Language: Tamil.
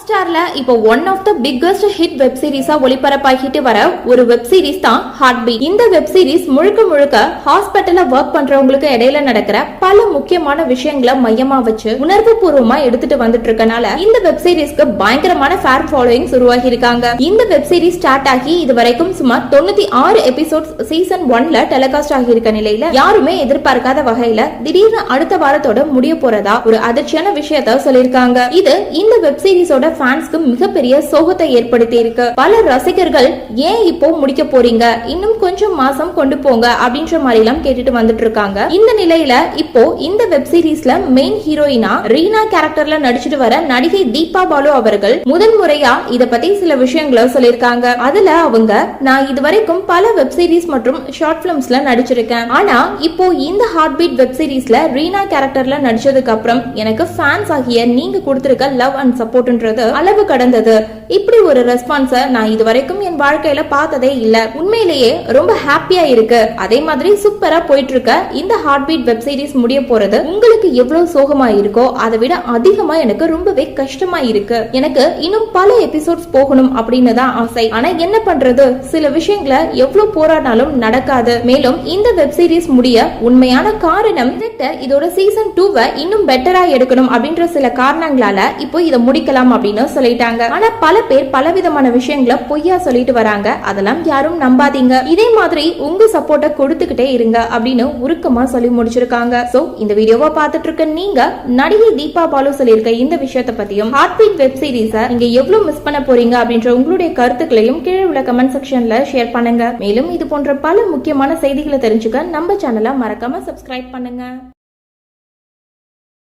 ஸ்டார்ல இப்போ one of the biggest hit web சீரிஸா ஒளிபரப்பாகிட்டு வர ஒரு வெப் சீரிஸ் தான் ஹார்ட் பீட் இந்த வெப் சீரிஸ் முழுக்க முழுக்க ஹாஸ்பிட்டல்ல ஒர்க் பண்றவங்களுக்கு இடையில நடக்கிற பல முக்கியமான விஷயங்களை மையமா வச்சு உணர்வு பூர்வமா எடுத்துட்டு வந்துட்டு இருக்கனால இந்த வெப் சீரிஸ்க்கு பயங்கரமான ஃபேன் ஃபாலோயிங் உருவாகி இருக்காங்க. இந்த வெப் சீரிஸ் ஸ்டார்ட் ஆகி இது வரைக்கும் சுமார் தொண்ணூத்தி ஆறு எபிசோட்ஸ் சீசன் ஒன்ல டெலிகாஸ்ட் ஆகி இருக்க நிலையில யாருமே எதிர்பார்க்காத வகையில திடீர்னு அடுத்த வாரத்தோட முடிய போறதா ஒரு அதிர்ச்சியான விஷயத்த சொல்லிருக்காங்க இது இந்த வெப் சீரிஸோட ஃபேன்ஸ்க்கு மிகப்பெரிய சோகத்தை ஏற்படுத்தி இருக்கு பல ரசிகர்கள் ஏன் இப்போ முடிக்க போறீங்க? இன்னும் கொஞ்சம் மாசம் கொண்டு போங்க அப்படின்ற மாதிரி எல்லாம் கேட்டுட்டு வந்துட்டு இருக்காங்க இந்த நிலையில இப்போ இந்த வெப் சீரிஸ்ல மெயின் ஹீரோயினா ரீனா கேரக்டர்ல நடிச்சிட்டு வர நடிகை தீபா பாலு அவர்கள் முதல் முறையா இத பத்தி சில விஷயங்களை சொல்லிருக்காங்க அதுல அவங்க நான் இதுவரைக்கும் பல வெப் சீரிஸ் மற்றும் ஷார்ட் பிலிம்ஸ்ல நடிச்சிருக்கேன். ஆனா இப்போ இந்த ஹார்ட் பீட் வெப் சீரிஸ்ல ரீனா கேரக்டர்ல நடிச்சதுக்கு அப்புறம் எனக்கு ஃபேன்ஸ் ஆகிய நீங்க கொடுத்திருக்க லவ் அண்ட் அப்படின்றது அளவு கடந்தது. இப்படி ஒரு ரெஸ்பான்ஸ நான் இதுவரைக்கும் என் வாழ்க்கையில பார்த்ததே இல்ல. உண்மையிலேயே ரொம்ப ஹாப்பியா இருக்கு. அதே மாதிரி சூப்பரா போயிட்டு இருக்க இந்த ஹார்ட் பீட் வெப் சீரிஸ் முடிய போறது உங்களுக்கு எவ்வளவு சோகமா இருக்கோ அதை விட அதிகமா எனக்கு ரொம்பவே கஷ்டமா இருக்கு. எனக்கு இன்னும் பல எபிசோட்ஸ் போகணும் அப்படின்னு தான் ஆசை. ஆனா என்ன பண்றது? சில விஷயங்களை எவ்வளவு போராடினாலும் நடக்காது. மேலும் இந்த வெப் சீரிஸ் முடிய உண்மையான காரணம் இதோட சீசன் டூவை இன்னும் பெட்டரா எடுக்கணும் அப்படின்ற சில காரணங்களால இப்போ இதை முடிக்கலாம் அப்படின்னு சொல்லிட்டாங்க. ஆனா பல பேர் பலவிதமான விஷயங்களை பொய்யா சொல்லிட்டு வராங்க. அதெல்லாம் யாரும் நம்பாதீங்க. இதே மாதிரி உங்க சப்போர்ட்டை கொடுத்துக்கிட்டே இருங்க அப்படின்னு உருக்கமா சொல்லி முடிச்சிருக்காங்க. சோ இந்த வீடியோவை பார்த்துட்டு இருக்க நீங்க நடிகை தீபா பாலு சொல்லியிருக்க இந்த விஷயத்தை பத்தியும் ஹார்ட் பீட் வெப் சீரிஸ நீங்க எவ்வளவு மிஸ் பண்ண போறீங்க அப்படின்ற உங்களுடைய கருத்துக்களையும் கீழே உள்ள கமெண்ட் செக்ஷன்ல ஷேர் பண்ணுங்க. மேலும் இது போன்ற பல முக்கியமான செய்திகளை தெரிஞ்சுக்க நம்ம சேனலை மறக்காம சப்ஸ்கிரைப் பண்ணுங்க.